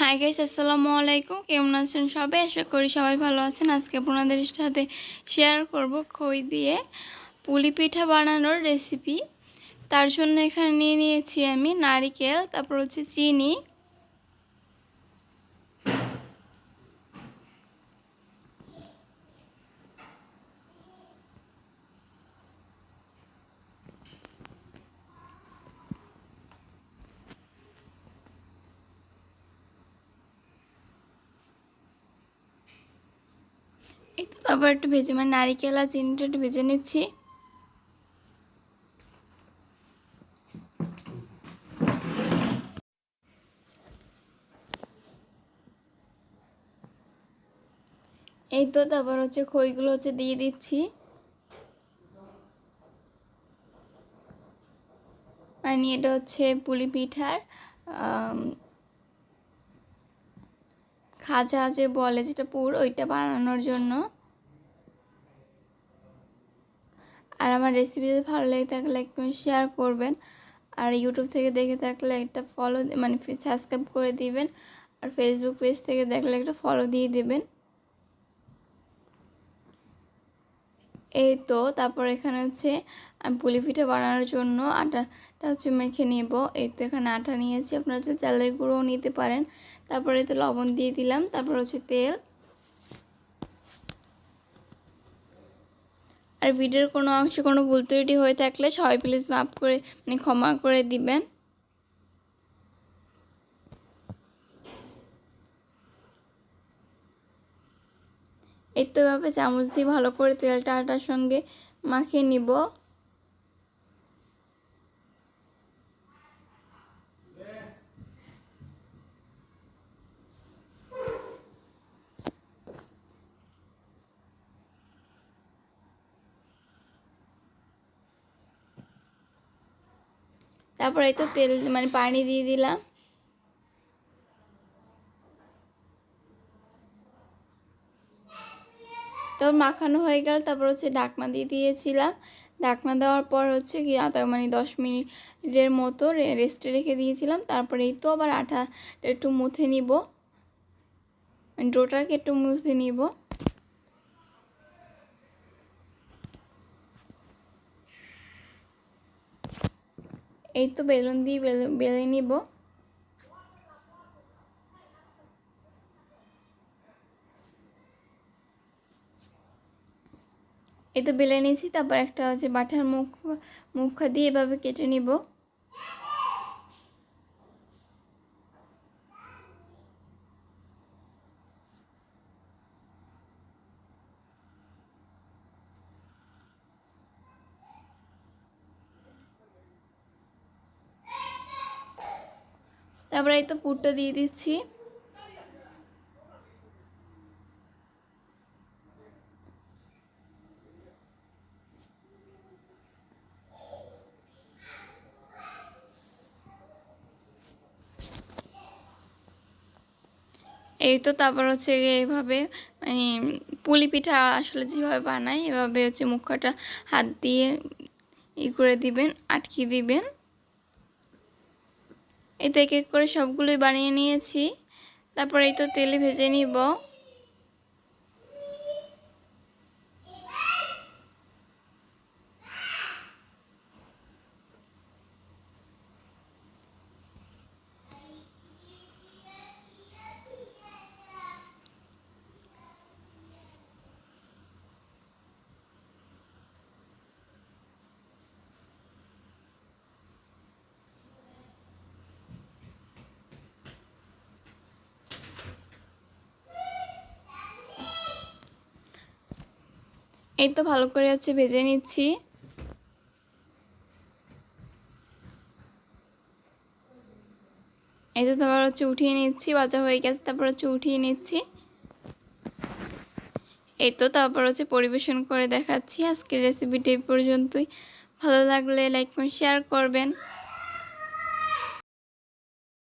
Hi guys আসসালামু আলাইকুম। কেমন আছেন সবাই? আশা করি সবাই ভালো আছেন। আজকে আপনাদের সাথে শেয়ার করব খই দিয়ে পুলি পিঠা বানানোর রেসিপি তার জন্য এখানে নিয়ে নিয়েছি আমি নারিকেল, তারপর হচ্ছে চিনি। তো তারপর একটু ভেজে মানে নারিকেল আর চিনিটা একটু ভেজে নিচ্ছি। এই তো তারপর হচ্ছে খইগুলো হচ্ছে দিয়ে দিচ্ছি। মানে এটা হচ্ছে পুলি পিঠার খাজা যে বলে যেটা পুর, ওইটা বানানোর জন্য। আর আমার রেসিপি যদি ভালো লেগে থাকলে একটু শেয়ার করবেন। আর ইউটিউব থেকে দেখে থাকলে একটা ফলো মানে সাবস্ক্রাইব করে দিবেন। আর ফেসবুক পেজ থেকে দেখলে একটা ফলো দিয়ে দেবেন। এই তো, তারপর এখানে হচ্ছে আমি পুলি পিঠা বানানোর জন্য আটাটা হচ্ছে মেখে নেব। এই তো এখানে আটা নিয়েছি। আপনারা হচ্ছে চালের গুঁড়োও নিতে পারেন। তারপরে তো লবণ দিয়ে দিলাম। তারপর হচ্ছে তেল। আর ভিডিওর কোনো অংশে, কোনো ভুল ত্রুটি হয়ে থাকলে সবাই প্লিজ মাফ করে মানে ক্ষমা করে দিবেন। এই তো এভাবে চামচ দিয়ে ভালো করে তেলটা আটার সঙ্গে মাখিয়ে নিব। তারপর এই তো তেল মানে পানি দিয়ে দিলাম। তারপর মাখানো হয়ে গেল, তারপর হচ্ছে ডাকনা দিয়ে দিয়েছিলাম। ডাকনা দেওয়ার পর হচ্ছে কি আধা মানে দশ মিনিটের মতো রেস্টে রেখে দিয়েছিলাম। তারপরে এই তো আবার আটা একটু মুথে নিব। ডোটাকে একটু মুথে নিব। এই তো বেলুন দিয়ে বেলে নিব। এই তো বেলে নিয়েছি, তারপর একটা হচ্ছে বাটার মুখ মুখ দিয়ে এভাবে কেটে নিব। তারপরে এই তো পুরটা দিয়ে দিচ্ছি। এই তো তারপর হচ্ছে এইভাবে মানে পুলি পিঠা আসলে যেভাবে বানাই, এভাবে হচ্ছে মুখটা হাত দিয়ে ই করে দিবেন, আটকে দিবেন। এতে এক এক করে সবগুলোই বানিয়ে নিয়েছি। তারপর এই তো তেলে ভেজে নিব। এই তো ভালো করে হচ্ছে ভেজে নিচ্ছি। এই তো তারপর হচ্ছে উঠিয়ে নিচ্ছি বাজা হয়ে গেছে, তারপর হচ্ছে উঠিয়ে নিচ্ছি। এই তো তারপর হচ্ছে পরিবেশন করে দেখাচ্ছি। আজকের রেসিপিটি এই পর্যন্তই। ভালো লাগলে লাইক শেয়ার করবেন।